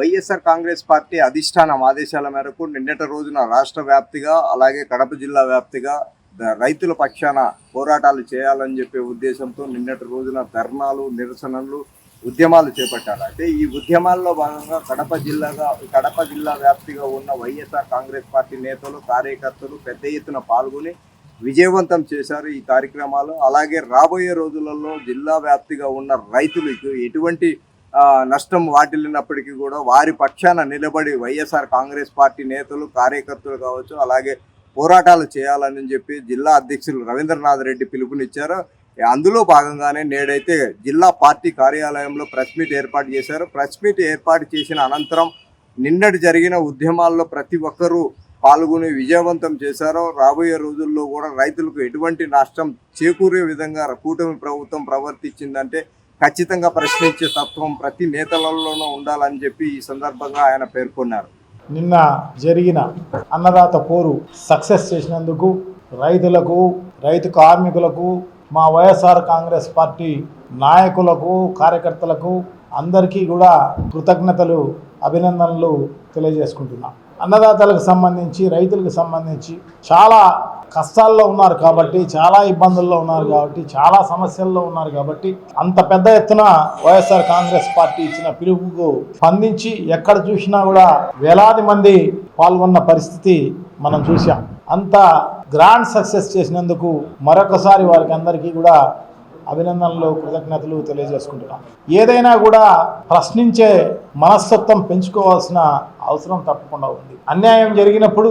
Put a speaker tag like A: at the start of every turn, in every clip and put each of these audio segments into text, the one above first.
A: YSR Congress party అధిష్టానం ఆదేశాల మేరకు నిన్నటి రోజున రాష్ట్ర వ్యాప్తిగా అలాగే కడప జిల్లా వ్యాప్తిగా రైతుల పక్షాన పోరాటాలు చేయాలని చెప్పే ఉద్దేశంతో నిన్నటి రోజున ధర్నాలు నిరసనలు ఉద్యమాలు చేపట్టారు. అయితే ఈ ఉద్యమాల్లో భాగంగా కడప జిల్లాగా కడప జిల్లా వ్యాప్తిగా ఉన్న వైఎస్ఆర్ కాంగ్రెస్ పార్టీ నేతలు కార్యకర్తలు పెద్ద ఎత్తున పాల్గొని విజయవంతం చేశారు ఈ కార్యక్రమాలు. అలాగే రాబోయే రోజులలో జిల్లా వ్యాప్తిగా ఉన్న రైతులకు ఎటువంటి నష్టం వాటిల్లినప్పటికీ కూడా వారి పక్షాన నిలబడి వైఎస్ఆర్ కాంగ్రెస్ పార్టీ నేతలు కార్యకర్తలు కావచ్చు అలాగే పోరాటాలు చేయాలని చెప్పి జిల్లా అధ్యక్షులు రవీంద్రనాథ్ రెడ్డి పిలుపునిచ్చారు. అందులో భాగంగానే నేడైతే జిల్లా పార్టీ కార్యాలయంలో ప్రెస్ మీట్ ఏర్పాటు చేశారు. ప్రెస్ మీట్ ఏర్పాటు చేసిన అనంతరం నిన్నటి జరిగిన ఉద్యమాల్లో ప్రతి ఒక్కరూ పాల్గొని విజయవంతం చేశారు. రాబోయే రోజుల్లో కూడా రైతులకు ఎటువంటి నష్టం చేకూరే విధంగా కూటమి ప్రభుత్వం ప్రవర్తించిందంటే ఖచ్చితంగా ప్రశ్నించే తత్వం ప్రతి నేతలలోనూ ఉండాలని చెప్పి ఈ సందర్భంగా ఆయన పేర్కొన్నారు.
B: నిన్న జరిగిన అన్నదాత పోరు సక్సెస్ చేసినందుకు రైతులకు రైతు కార్మికులకు మా వైఎస్ఆర్ కాంగ్రెస్ పార్టీ నాయకులకు కార్యకర్తలకు అందరికీ కూడా కృతజ్ఞతలు అభినందనలు తెలియజేసుకుంటున్నాం. అన్నదాతలకు సంబంధించి రైతులకు సంబంధించి చాలా కష్టాల్లో ఉన్నారు కాబట్టి చాలా ఇబ్బందుల్లో ఉన్నారు కాబట్టి చాలా సమస్యల్లో ఉన్నారు కాబట్టి అంత పెద్ద ఎత్తున వైఎస్ఆర్ కాంగ్రెస్ పార్టీ ఇచ్చిన పిలుపుకు స్పందించి ఎక్కడ చూసినా కూడా వేలాది మంది పాల్గొన్న పరిస్థితి మనం చూసాం అంత గ్రాండ్ సక్సెస్ చేసినందుకు మరొకసారి వారికి అందరికీ కూడా అభినందనలు కృతజ్ఞతలు తెలియజేసుకుంటున్నాం. ఏదైనా కూడా ప్రశ్నించే మనస్తత్వం పెంచుకోవాల్సిన అవసరం తప్పకుండా ఉంది. అన్యాయం జరిగినప్పుడు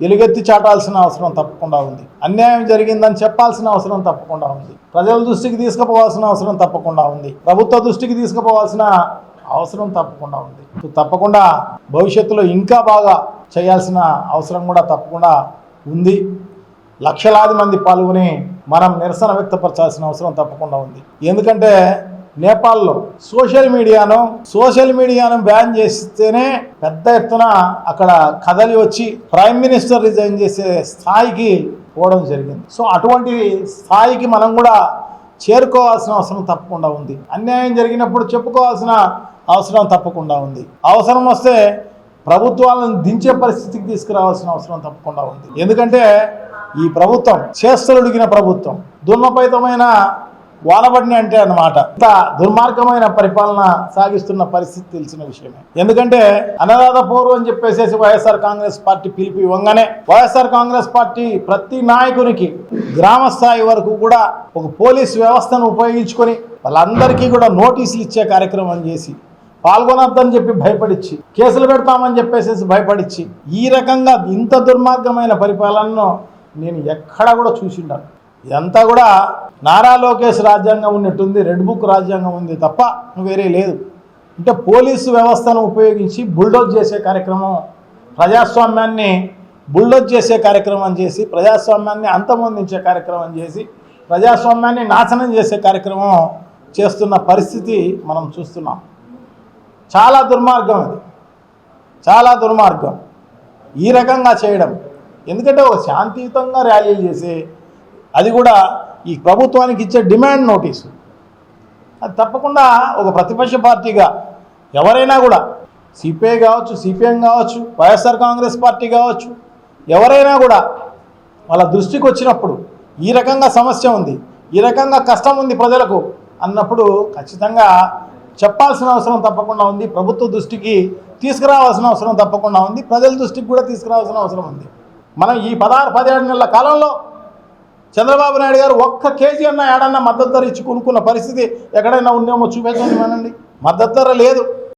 B: ఎలుగెత్తి చాటాల్సిన అవసరం తప్పకుండా ఉంది. అన్యాయం జరిగిందని చెప్పాల్సిన అవసరం తప్పకుండా ఉంది. ప్రజల దృష్టికి తీసుకుపోవాల్సిన అవసరం తప్పకుండా ఉంది. ప్రభుత్వ దృష్టికి తీసుకుపోవాల్సిన అవసరం తప్పకుండా ఉంది. తప్పకుండా భవిష్యత్తులో ఇంకా బాగా చేయాల్సిన అవసరం కూడా తప్పకుండా ఉంది. లక్షలాది మంది పాల్గొని మనం నిరసన వ్యక్తపరచాల్సిన అవసరం తప్పకుండా ఉంది. ఎందుకంటే నేపాల్లో సోషల్ మీడియాను సోషల్ మీడియాను బ్యాన్ చేస్తేనే పెద్ద ఎత్తున అక్కడ కదలి వచ్చి ప్రైమ్ మినిస్టర్ రిజైన్ చేసే స్థాయికి పోవడం జరిగింది. సో అటువంటి స్థాయికి మనం కూడా చేరుకోవాల్సిన అవసరం తప్పకుండా ఉంది. అన్యాయం జరిగినప్పుడు చెప్పుకోవాల్సిన అవసరం తప్పకుండా ఉంది. అవసరం వస్తే ప్రభుత్వాలను దించే పరిస్థితికి తీసుకురావాల్సిన అవసరం తప్పకుండా ఉంది. ఎందుకంటే ఈ ప్రభుత్వం చేస్తలుడిగిన ప్రభుత్వం దుర్మపైతమైన వానబడిని అంటే అన్నమాట. ఇంత దుర్మార్గమైన పరిపాలన సాగిస్తున్న పరిస్థితి తెలిసిన విషయమే. ఎందుకంటే అనరాధపూర్ అని చెప్పేసి వైఎస్ఆర్ కాంగ్రెస్ పార్టీ పిలిపి ఇవ్వగానే వైఎస్ఆర్ కాంగ్రెస్ పార్టీ ప్రతి నాయకునికి గ్రామ స్థాయి వరకు కూడా ఒక పోలీస్ వ్యవస్థను ఉపయోగించుకొని వాళ్ళందరికీ కూడా నోటీసులు ఇచ్చే కార్యక్రమం చేసి పాల్గొనొద్దని చెప్పి భయపడిచ్చి కేసులు పెడతామని చెప్పేసి భయపడిచ్చి ఈ రకంగా ఇంత దుర్మార్గమైన పరిపాలనను నేను ఎక్కడా కూడా చూసిండాను. ఇదంతా కూడా నారా లోకేష్ రాజ్యాంగం ఉన్నట్టుంది రెడ్ బుక్ రాజ్యాంగం ఉంది తప్ప వేరే లేదు. అంటే పోలీసు వ్యవస్థను ఉపయోగించి బుల్డోజ్ చేసే కార్యక్రమం ప్రజాస్వామ్యాన్ని బుల్డోజ్ చేసే కార్యక్రమం చేసి ప్రజాస్వామ్యాన్ని అంతమొందించే కార్యక్రమం చేసి ప్రజాస్వామ్యాన్ని నాశనం చేసే కార్యక్రమం చేస్తున్న పరిస్థితి మనం చూస్తున్నాం. చాలా దుర్మార్గం ఇది చాలా దుర్మార్గం. ఈ రకంగా చేయడం. ఎందుకంటే ఒక శాంతియుతంగా ర్యాలీలు చేసి అది కూడా ఈ ప్రభుత్వానికి ఇచ్చే డిమాండ్ నోటీసు. అది తప్పకుండా ఒక ప్రతిపక్ష పార్టీగా ఎవరైనా కూడా సిపిఐ కావచ్చు సిపిఎం కావచ్చు వైఎస్ఆర్ కాంగ్రెస్ పార్టీ కావచ్చు ఎవరైనా కూడా వాళ్ళ దృష్టికి వచ్చినప్పుడు ఈ రకంగా సమస్య ఉంది ఈ రకంగా కష్టం ఉంది ప్రజలకు అన్నప్పుడు ఖచ్చితంగా చెప్పాల్సిన అవసరం తప్పకుండా ఉంది ప్రభుత్వ దృష్టికి తీసుకురావాల్సిన అవసరం తప్పకుండా ఉంది ప్రజల దృష్టికి కూడా తీసుకురావాల్సిన అవసరం ఉంది. మనం ఈ పదహారు పదిహేడు నెలల కాలంలో చంద్రబాబు నాయుడు గారు ఒక్క కేజీ అన్న ఏడన్నా మద్దతు ధర ఇచ్చి కొనుక్కున్న పరిస్థితి ఎక్కడైనా ఉందేమో చూపించండి మనండి మద్దతు ధర లేదు.